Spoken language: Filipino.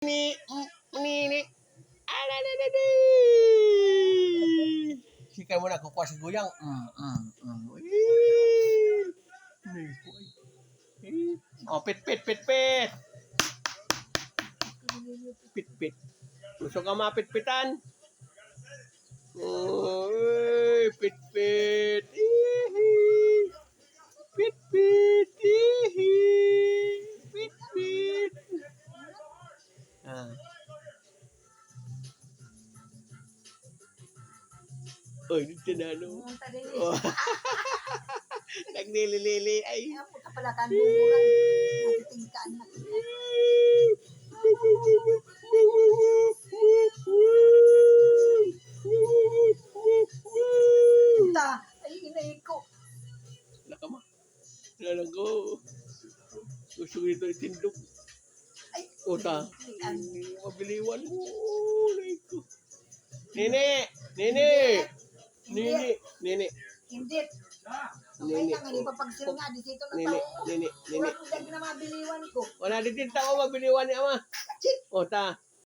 Ni, ni, ni. Alalala. Sikay mo na, kukuha si Guyang. Mm, mm, mm. Oh, pit, pit, pit, pit. Pit, pit. Gusto ka mapit-pitan? Oy, pit, pit. Oy, dito na, no? Oh. Nagnililili. Ay. Kaya punta pala kanduran. Natitingkaan na. Punta. Ay, inay ko. Laka ma. Lalang ko. Gusto ko dito itindog. Ay, Uta. Mabiliwan mo. Nay ko. Nene! Nene! Nene! Nene! Hindi. Nene. Kaya nga, di pa pagsil nga, di dito na Nene! tao. Nene! Nene! Urang dag na mabiliwan ko. Wala din din tao mabiliwan ni ama. O ta.